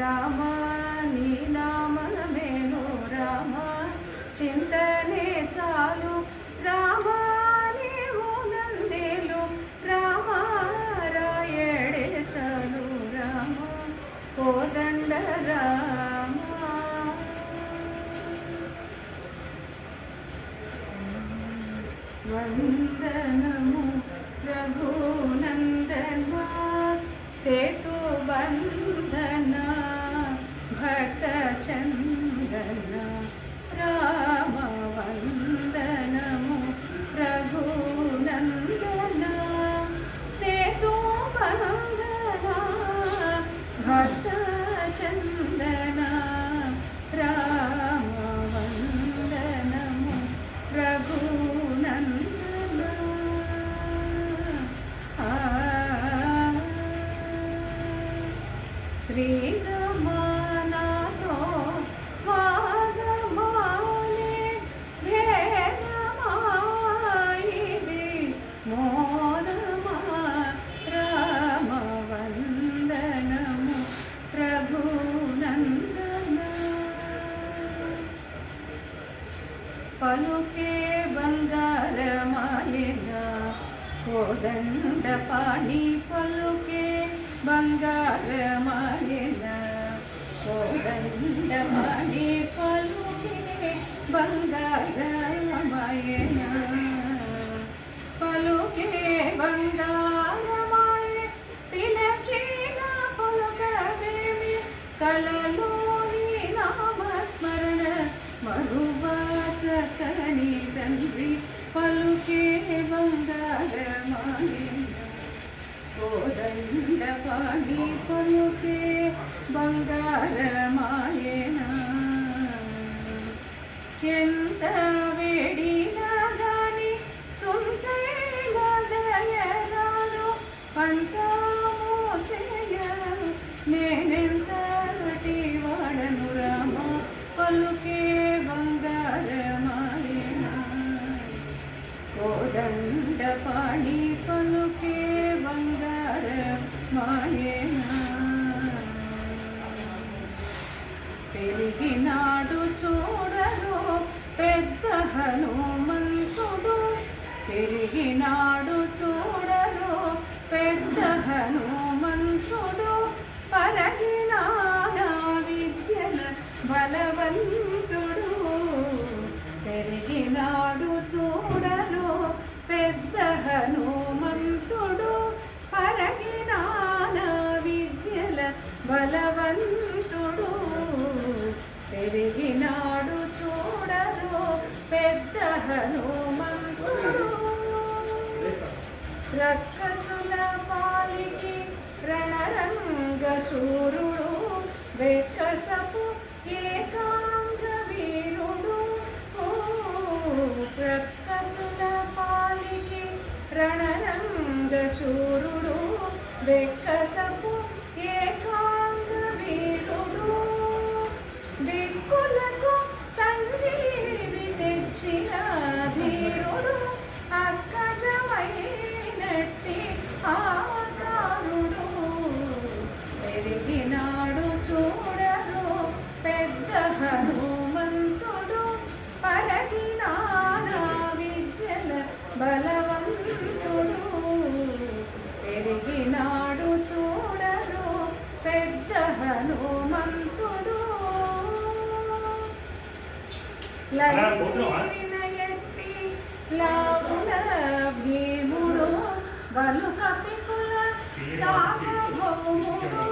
రామ నీ నామల రామ చింతనే చాలు. రామ నీవు నందేలు. రామ రాయడే చాలు. రామ కోదండ రామ. వందనము రఘునందన్ సేతు బంద శ్రీరమానాథో వాదమానే భేదమాయిది మోనమా రామ వందనము రఘునందన పలుకే బంగారమాయన కోదండ పాణి పలుకే బంగారమాయన కోదండ పాణి పలుకే బంగారమాయన పలుకే పంతామోసేయ నేనెంతటి వాడను రామ పలుకే బంగారమాయన కోదండ పాణి పలుకే బంగారమాయన పెరిగినాడు చూడరు పెద్ద హనుమంతుడు పెరిగినాడు చూడరు హనుమంతుడు రక్కసుల పాలికి రణరంగ శూరుడు వెక్కసపు ఏకాంగ వీరుడు. ఓ ప్రక్కసుల పాలికి రణరంగ శూరుడు వెక్కసపు ఏకాంగ వీరుడు. దిక్కులకు సంజీవి తెచ్చిన ఎట్టి లావున భీముడు బలు కపికుల సార్వభౌముడు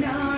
No.